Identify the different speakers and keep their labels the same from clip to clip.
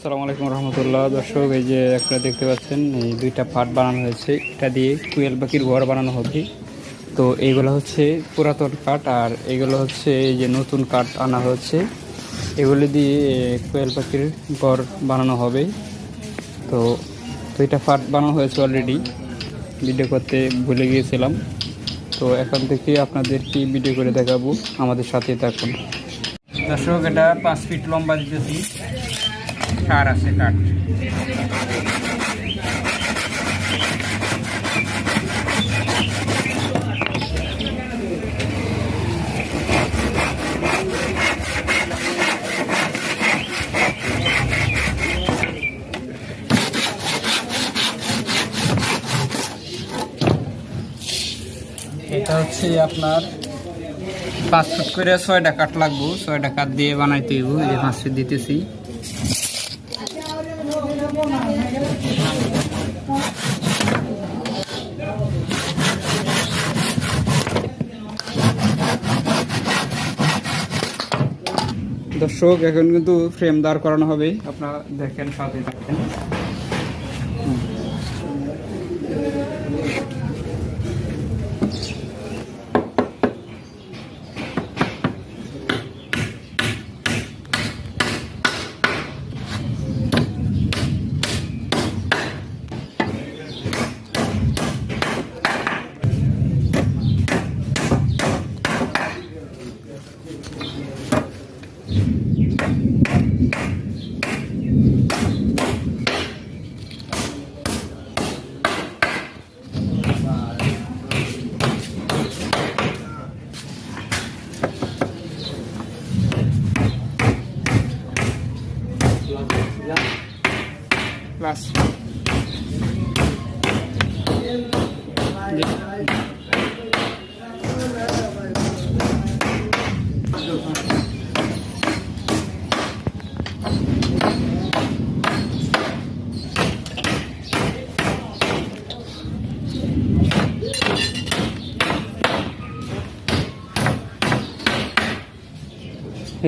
Speaker 1: আসসালামু আলাইকুম রহমতুল্লাহ। দর্শক, এই যে একটা দেখতে পাচ্ছেন, এই দুইটা পার্ট বানানো হয়েছে। এটা দিয়ে কুয়েল পাখির ঘর বানানো হবে। তো এইগুলো হচ্ছে পুরাতন কাঠ, আর এগুলো হচ্ছে এই যে নতুন কাঠ আনা হচ্ছে এগুলি দিয়ে কোয়েল পাখির ঘর বানানো হবে। তো দুইটা পার্ট বানানো হয়েছে অলরেডি ভিডিও করতে ভুলে গিয়েছিলাম। তো এখন থেকে আপনাদের কি ভিডিও করে দেখাবো। আমাদের সাথে থাকুন। দর্শক, এটা পাঁচ ফিট লম্বা দিতেছি। সার আছে কাঠ এটা হচ্ছে আপনার পাঁচ ফুট করে ছয়টা কাঠ লাগবো। ছয়টা কাঠ দিয়ে বানাইতে এই ফিট দিতেছি। দর্শক এখন কিন্তু ফ্রেম দাঁড় করানো হবে। আপনারা দেখেন সাথে থাকেন।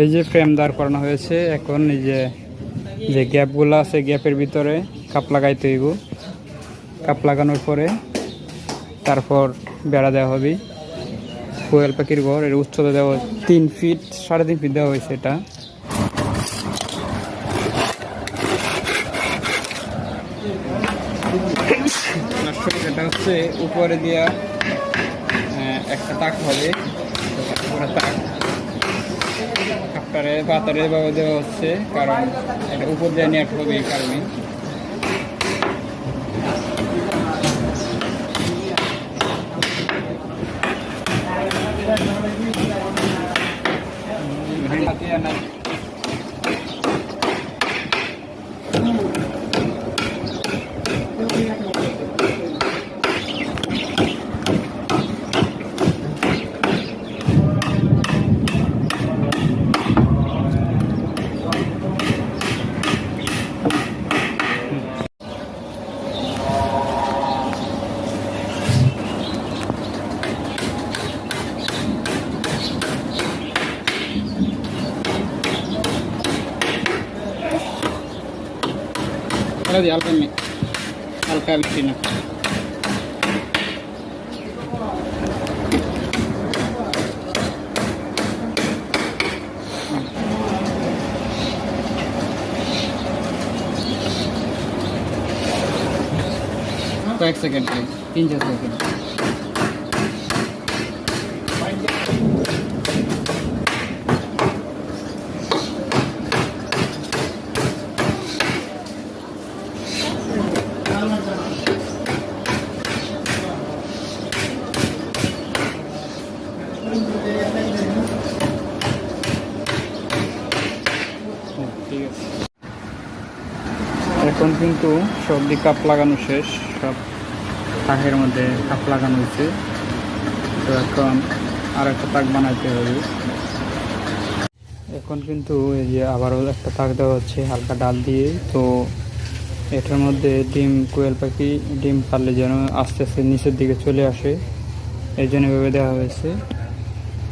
Speaker 1: এই যে ফ্রেম দাঁড় করানো হয়েছে, এখন এই যে যে গ্যাপগুলো আছে গ্যাপের ভিতরে, কাপ লাগাইতে হইব। কাপ লাগানোর পরে তারপর বেড়া দেওয়া হবে। কোয়েল পাখির ঘর, এর উচ্চতা দেওয়া তিন ফিট সাড়ে তিন ফিট দেওয়া হয়েছে এটা। এটা হচ্ছে উপরে দিয়া একটা তাক হবে। তাক। কাপটারে পাতারে বাবা দেওয়া হচ্ছে কারণ এটা উপর দিয়ে নেট হবে এই কারণে। లేదు ఎల్కమ్మి ఎల్కా విచ్చిన ఒక సెకండ్ ప్లీజ్ ఏం చేస్తాను কিন্তু সব দিক কাপ লাগানো শেষ, সব তাকের মধ্যে কাপ লাগানো হয়েছে। তো এখন আর একটা তাক বানাইতে হবে। এখন কিন্তু এই যে আবারও একটা তাক দেওয়া হচ্ছে, হালকা ডাল দিয়ে। তো এটার মধ্যে ডিম, কোয়েল পাখি, ডিম পারলে যেন আস্তে আস্তে নিচের দিকে চলে আসে। এই জন্য এভাবে দেওয়া হয়েছে।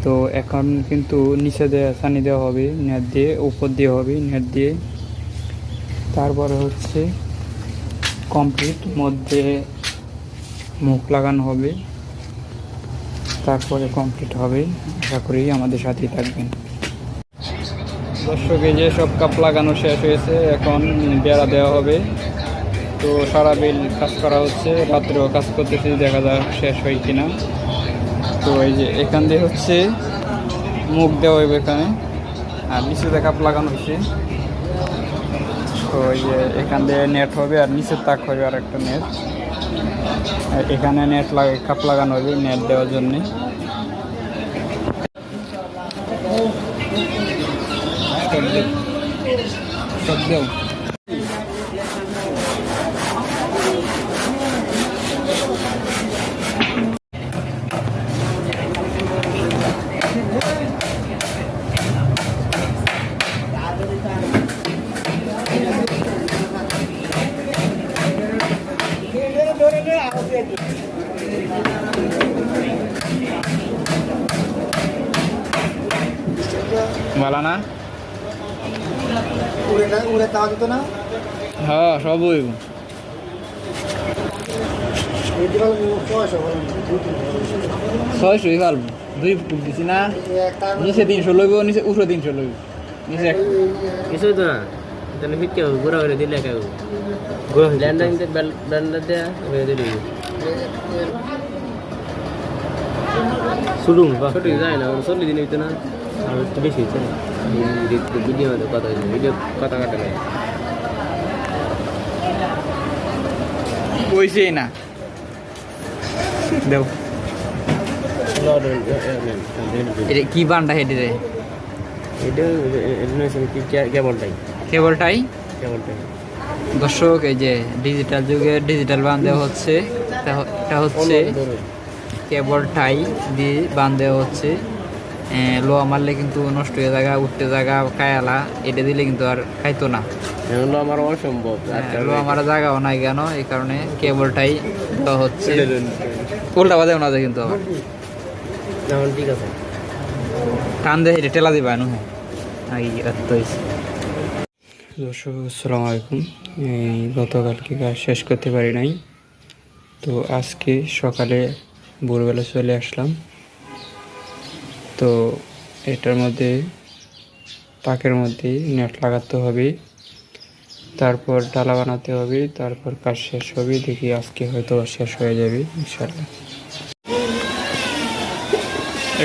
Speaker 1: তো এখন কিন্তু নিচে দেওয়া সানি দেওয়া হবে, নেট দিয়ে, উপর দিয়ে হবে, নেট দিয়ে। তারপরে হচ্ছে কমপ্লিট মধ্যে মুখ লাগানো হবে। তারপরে কমপ্লিট হবে। আশা করি আমাদের সাথেই থাকবেন। দর্শকে যে সব কাপ লাগানো শেষ হয়েছে, এখন বেড়া দেওয়া হবে। তো সারা বিল কাজ করা হচ্ছে, রাত্রেও কাজ করতেছি, দেখা যাক শেষ হয় কিনা। তো এই যে এখান দিয়ে হচ্ছে মুখ দেওয়া হবে এখানে। আর নিচে কাপ লাগানো হয়েছে। তো ইয়ে এখান দিয়ে নেট হবে আর নিচের তাক হবে আর একটা নেট এখানে নেট লাগে কাপ লাগানো হবে নেট দেওয়ার জন্যে সব। ভালো না
Speaker 2: উড়ে না উড়ে তাওয়া দিত না?
Speaker 1: হ্যাঁ সব
Speaker 2: দুই
Speaker 1: ছয়শোই পারব। দুই ফুট দিছি না। নিচে তিনশো লইব নিচে উপরে তিনশো লইব। নিচে
Speaker 3: কিছুই তো না? তাহলে ফিটকে ঘোরা করে দিলে কেউ ব্ল্যান্ডার নিতে ব্ল্যান্ডার দেয়া হয়ে দিলি শুরু ছোট যায় না চল্লিশ দিন হইতো না আর একটু বেশি হচ্ছে না ভিডিও কথা ভিডিও কথা কাটা
Speaker 1: কইছেই না দেও কি বান্ডা হেডি রে
Speaker 3: এটা কি কেবলটাই
Speaker 1: কেবলটাই?
Speaker 3: কেবলটাই।
Speaker 1: দর্শক এই যে ডিজিটাল যুগে ডিজিটাল বান্ধে হচ্ছে এটা হচ্ছে কেবল টাই দিয়ে বান্ধে হচ্ছে। এ, লোহা মারলে কিন্তু নষ্ট হয়ে জায়গা উঠতে জায়গা কায়ালা এটা দিলে কিন্তু আর খাইতো না।
Speaker 3: এগুলো আমার অসম্ভব।
Speaker 1: হ্যাঁ, মারা জায়গাও নাই কেন? এই কারণে কেবলটাই দেওয়া হচ্ছে। উল্টা বাজেও না যায় কিন্তু আবার।
Speaker 3: ঠিক আছে।
Speaker 1: টান দিয়ে এটা টেলা দিবা নু আই রাত হয়েছে দর্শক, আসসালামু আলাইকুম। গতকালকে কাজ শেষ করতে পারি নাই। তো আজকে সকালে ভোরবেলা চলে আসলাম। তো এটার মধ্যে, তাকের মধ্যে নেট লাগাতে হবে। তারপর ডালা বানাতে হবে। তারপর কাজ শেষ হবে। দেখি আজকে হয়তো শেষ হয়ে যাবে ইনশাল্লাহ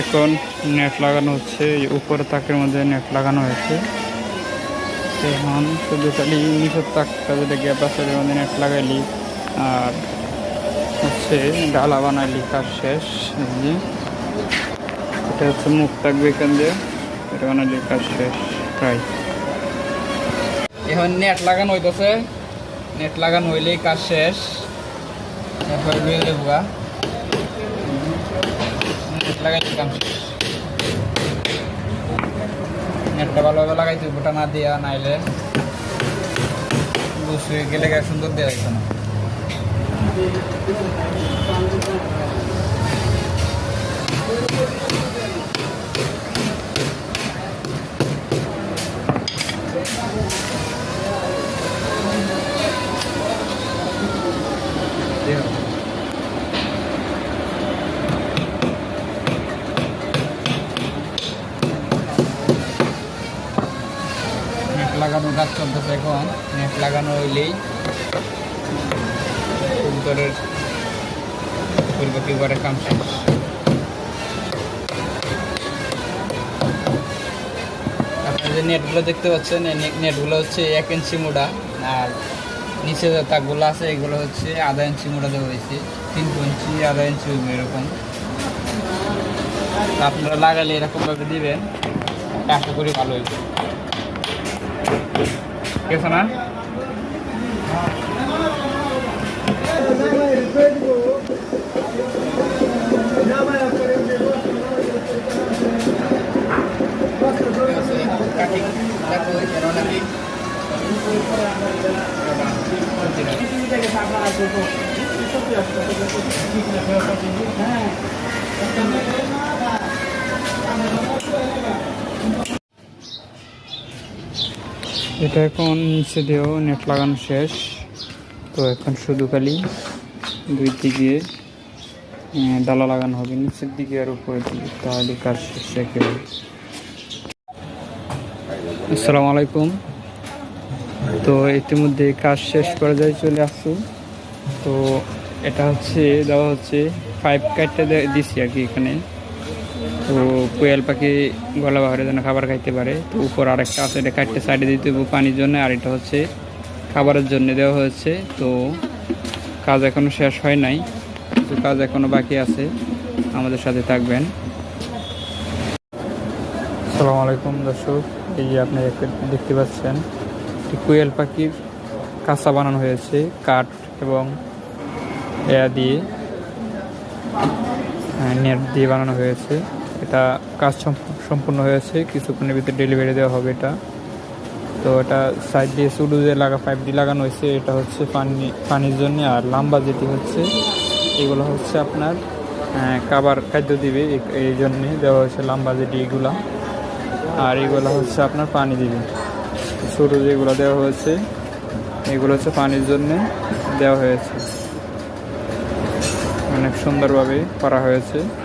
Speaker 1: এখন নেট লাগানো হচ্ছে। উপরে তাকের মধ্যে নেট লাগানো হয়েছে। এখন শুধু খালি নিচের তাকটা যেটা গ্যাপ আছে নেট লাগাইলি। আর হচ্ছে ডালা বানাইলি, কাজ শেষ। এটা হচ্ছে মুখ থাকবে এখান দিয়ে, এটা বানাইলি, কাজ শেষ। প্রায় এখন নেট লাগানো হইতেছে। নেট লাগানো হইলেই কাজ শেষ। এরপর দেবো নেট লাগাইতে কাম শেষ। নেটটা ভালোভাবে লাগাইতে গোটা না দিয়া নাইলে বসে গেলে সুন্দর দেওয়া যাইতো না। নেট লাগানো কাজ চলতেছে এখন। নেট লাগানো হইলেই কবুতরের পরিপক্কি করে কাম শেষ। আপনারা যে নেটগুলো দেখতে পাচ্ছেন নেট- নেটগুলো হচ্ছে এক ইঞ্চি মোটা আর নিচে যে তাকগুলো আছে, এগুলো হচ্ছে আধা ইঞ্চি মোটা দেওয়া হয়েছে। তিন ইঞ্চি, আধা ইঞ্চি এরকম। আপনারা লাগালে এরকমভাবে দিবেন। আশা করি ভালো হয়েছে ঠিক এটা এখন নিচে দিয়েও নেট লাগানো শেষ, তো এখন শুধু খালি দুই দিকে ডালা লাগানো হবে, নিচের দিকে আর উপরের দিকে, তাহলে কাজ শেষ একেবারে। আসসালামু আলাইকুম। তো ইতিমধ্যে কাজ শেষ করা যায় চলে আসছি। তো এটা হচ্ছে, দেওয়া হচ্ছে পাইপ কাটতে দে- দিছি আর কি এখানে। তো কোয়েল পাখি গলা বাহারে যেন খাবার খাইতে পারে, তো উপর আরেকটা আছে, এটা কাটতে সাইডে দিতে হবে পানির জন্য, আর এটা হচ্ছে খাবারের জন্য দেওয়া হয়েছে, তো কাজ এখনও শেষ হয় নাই কিছু কাজ এখনও বাকি আছে, আমাদের সাথে থাকবেন। আসসালামু আলাইকুম দর্শক, এই যে আপনি দেখতে- পাচ্ছেন কোয়েল পাখির কাঁচা বানানো হয়েছে, কাঠ এবং এয়া দিয়ে নেট দিয়ে বানানো হয়েছে। এটা কাজ সম্প- সম্পূর্ণ হয়েছে, কিছুক্ষণের ভিতরে ডেলিভারি দেওয়া হবে এটা। তো এটা সাইড দিয়ে সুডু যে লাগা পাইপ দিয়ে লাগানো হয়েছে, এটা হচ্ছে পানি, পানির জন্য, আর লাম্বা যেটি হচ্ছে, এগুলো হচ্ছে আপনার খাবার খাদ্য দিবে, এই- এই জন্যে দেওয়া হয়েছে লাম্বা যেটি এগুলা। আর এগুলো হচ্ছে আপনার পানি দিবে। ছোটো যেগুলো দেওয়া হয়েছে, এগুলো হচ্ছে পানির জন্যে দেওয়া হয়েছে। অনেক সুন্দরভাবে করা হয়েছে।